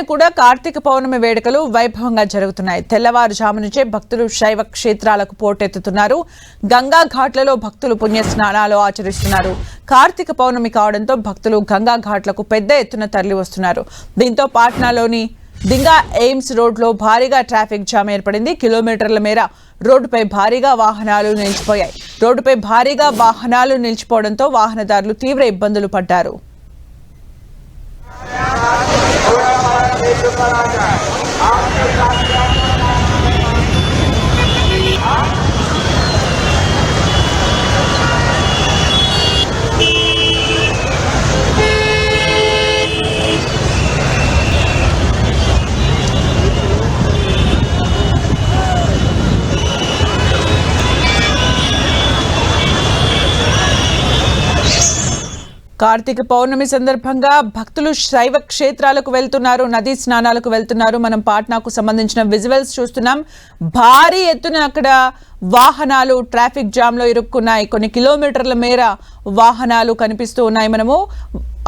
కూడా కార్తీక పౌర్ణమి వేడుకలు వైభవంగా జరుగుతున్నాయి. తెల్లవారుజాము నుంచే భక్తులు శైవ క్షేత్రాలకు పోటెత్తుతున్నారు. గంగా ఘాట్లలో భక్తులు పుణ్య స్నానాలు ఆచరిస్తున్నారు. కార్తీక పౌర్ణమి కావడంతో భక్తులు గంగా ఘాట్లకు పెద్ద ఎత్తున తరలి వస్తున్నారు. దీంతో పాట్నాలోని దింగా ఎయిమ్స్ రోడ్లో భారీగా ట్రాఫిక్ జామ్ ఏర్పడింది. కిలోమీటర్ల మేర రోడ్డుపై భారీగా వాహనాలు నిలిచిపోయాయి. రోడ్డుపై భారీగా వాహనాలు నిలిచిపోవడంతో వాహనదారులు తీవ్ర ఇబ్బందులు పడ్డారు. కార్తీక పౌర్ణమి సందర్భంగా భక్తులు శైవ క్షేత్రాలకు వెళ్తున్నారు నదీ స్నానాలకు వెళ్తున్నారు. మనం పాట్నాకు సంబంధించిన విజువల్స్ చూస్తున్నాం. భారీ ఎత్తున అక్కడ వాహనాలు ట్రాఫిక్ జామ్లో ఇరుక్కున్నాయి. కొన్ని కిలోమీటర్ల మేర వాహనాలు కనిపిస్తూ ఉన్నాయి మనము.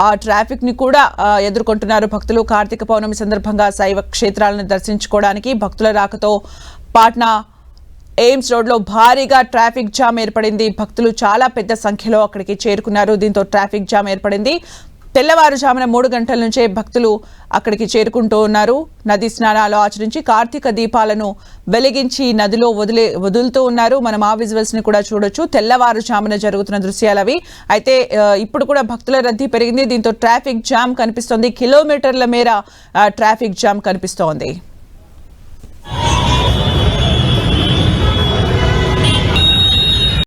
ఆ ట్రాఫిక్ని కూడా ఎదుర్కొంటున్నారు భక్తులు. కార్తీక పౌర్ణమి సందర్భంగా శైవ క్షేత్రాలను దర్శించుకోవడానికి భక్తుల రాకతో పాట్నా ఎయిమ్స్ రోడ్లో భారీగా ట్రాఫిక్ జామ్ ఏర్పడింది. భక్తులు చాలా పెద్ద సంఖ్యలో అక్కడికి చేరుకున్నారు. దీంతో ట్రాఫిక్ జామ్ ఏర్పడింది. తెల్లవారుజామున మూడు గంటల నుంచే భక్తులు అక్కడికి చేరుకుంటూ ఉన్నారు. నది స్నానాలు ఆచరించి కార్తీక దీపాలను వెలిగించి నదిలో వదిలే వదులుతూ ఉన్నారు. మనం ఆ విజువల్స్ని కూడా చూడొచ్చు. తెల్లవారుజామున జరుగుతున్న దృశ్యాలు అవి. అయితే ఇప్పుడు కూడా భక్తుల రద్దీ పెరిగింది. దీంతో ట్రాఫిక్ జామ్ కనిపిస్తోంది. కిలోమీటర్ల మేర ట్రాఫిక్ జామ్ కనిపిస్తోంది.